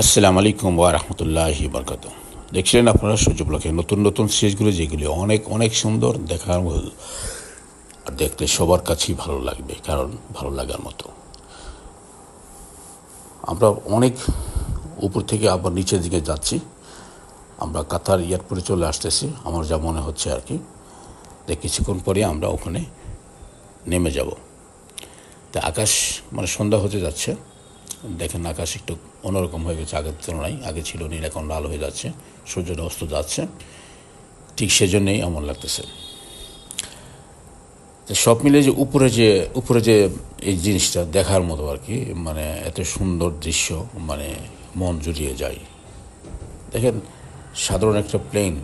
আসসালামু আলাইকুম ওয়া রাহমাতুল্লাহি বরকাত দেখছিলেন আপনারা সূর্য ব্লকে নতুন নতুন সিরিজগুলো, যেগুলি অনেক অনেক সুন্দর দেখার আর দেখতে সবার কাছেই ভালো লাগবে, কারণ ভালো লাগার মতো। আমরা অনেক উপর থেকে আবার নিচের দিকে যাচ্ছি। আমরা কাতার এয়ারপোর্টে চলে আসতেছি। আমার যা মনে হচ্ছে আর কি কিছুক্ষণ পরে আমরা ওখানে নেমে যাব। তা আকাশ মানে সন্ধ্যা হতে যাচ্ছে। দেখেন আকাশ একটু অন্যরকম হয়ে গেছে, আগের তুলনায়। আগে ছিল নীল, এখন লাল হয়ে যাচ্ছে। সূর্যটা অস্ত যাচ্ছে। ঠিক সেজন্যই এমন লাগতেছে। সব মিলে যে উপরে যে উপরে যে এই জিনিসটা দেখার মতো আর কি মানে এত সুন্দর দৃশ্য মানে মন জুড়িয়ে যায়। দেখেন, সাধারণ একটা প্লেন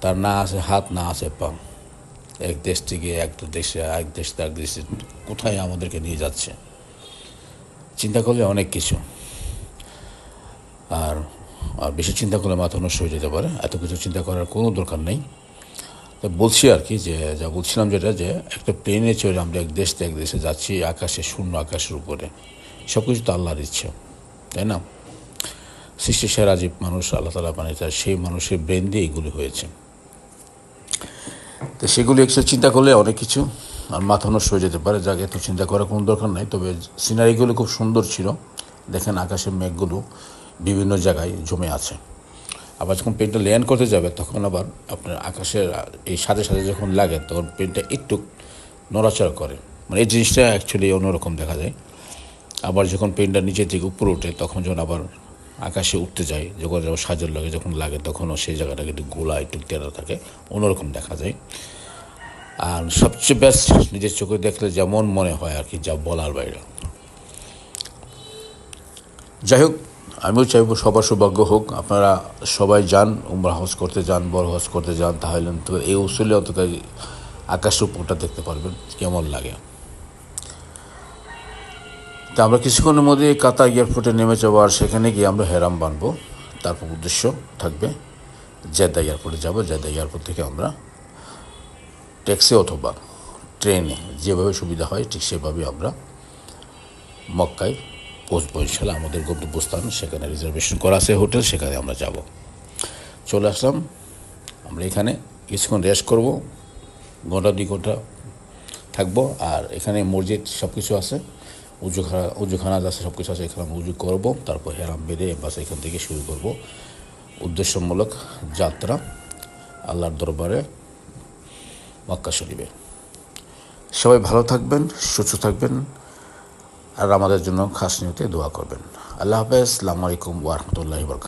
তার না আছে হাত, না আছে পা। এক দেশ থেকে একটা দেশে, এক দেশ থেকে এক দেশে কোথায় আমাদেরকে নিয়ে যাচ্ছে? চিন্তা করলে অনেক কিছু। আর আর বেশি চিন্তা করলে মাথা নষ্ট হয়ে যেতে পারে। এত কিছু চিন্তা করার কোনো দরকার নেই। তো বলছি আর কি যে, যা বলছিলাম যেটা যে, একটা প্লেনে চড়ে আমরা এক দেশ থেকে এক দেশে যাচ্ছি, আকাশে শূন্য আকাশের উপরে। সব কিছু তো আল্লাহর ইচ্ছে, তাই না? সৃষ্টি সেরা জীব মানুষ, আল্লাহ তালা বানিয়েছে আর সেই মানুষের ব্রেন দিয়ে এগুলি হয়েছে। তো সেগুলি একটু চিন্তা করলে অনেক কিছু মাথা নষ্ট হয়ে যেতে পারে, যাকে, এত চিন্তা করার কোনো দরকার নাই। তবে সিনারিগুলো খুব সুন্দর ছিল। দেখেন আকাশের মেঘগুলো বিভিন্ন জায়গায় জমে আছে। আবার যখন পেনটা ল্যান্ড করতে যাবে, তখন আবার আপনার আকাশের এই সাথে সাথে যখন লাগে, তখন পেনটা একটু নড়াচড়া করে। মানে এই জিনিসটা অ্যাকচুয়ালি অন্যরকম দেখা যায়। আবার যখন পেনটা নিচের দিকে উপরে ওঠে, তখন যখন আবার আকাশে উঠতে যায়, যখন সাজর লাগে, যখন লাগে, তখনও সেই জায়গাটাকে একটু গোলা, একটু তেরা থাকে। অন্যরকম দেখা যায়। আর সবচেয়ে বেস্ট নিজের চোখে দেখলে যেমন মনে হয় আর কি, যা বলার বাইরে। যাই হোক, আমিও চাইব সবার সৌভাগ্য হোক। আপনারা সবাই যান, উমরা হজ করতে যান, বড় হজ করতে যান, তাহলে এই উসুলে অন্তত এই আকাশের উপরটা দেখতে পারবেন, কেমন লাগে। তা আমরা কিছুক্ষণের মধ্যে কাতার এয়ারপোর্টে নেমে যাব আর সেখানে গিয়ে আমরা হেরাম বানবো। তারপর উদ্দেশ্য থাকবে, জেদ্দা এয়ারপোর্টে যাব। জেদ্দা এয়ারপোর্ট থেকে আমরা ট্যাক্সি অথবা ট্রেনে যেভাবে সুবিধা হয়, ঠিক সেভাবে আমরা মক্কায় পৌঁছবো ইনশাল্লাহ আমাদের গন্তব্যস্থান সেখানে রিজার্ভেশন করা আছে হোটেল সেখানে আমরা যাব। চলে আসলাম। আমরা এখানে কিছুক্ষণ রেস্ট করব ঘণ্টা দুই ঘণ্টা থাকব। আর এখানে মসজিদ সব কিছু আছে, উজুখানা উজুখানা আছে সব কিছু আছে, এখানে আমরা উজু করব। তারপর হেরাম বেঁধে বাস এখান থেকে শুরু করব। উদ্দেশ্যমূলক যাত্রা, আল্লাহর দরবারে। মক্কা শরীফে। সবাই ভালো থাকবেন, সুস্থ থাকবেন আর আমাদের জন্য খাস নিয়তে দোয়া করবেন। আল্লাহ হাফেজ আসসালামু আলাইকুম ওয়া রাহমাতুল্লাহি ওয়া বারাকাতুহু।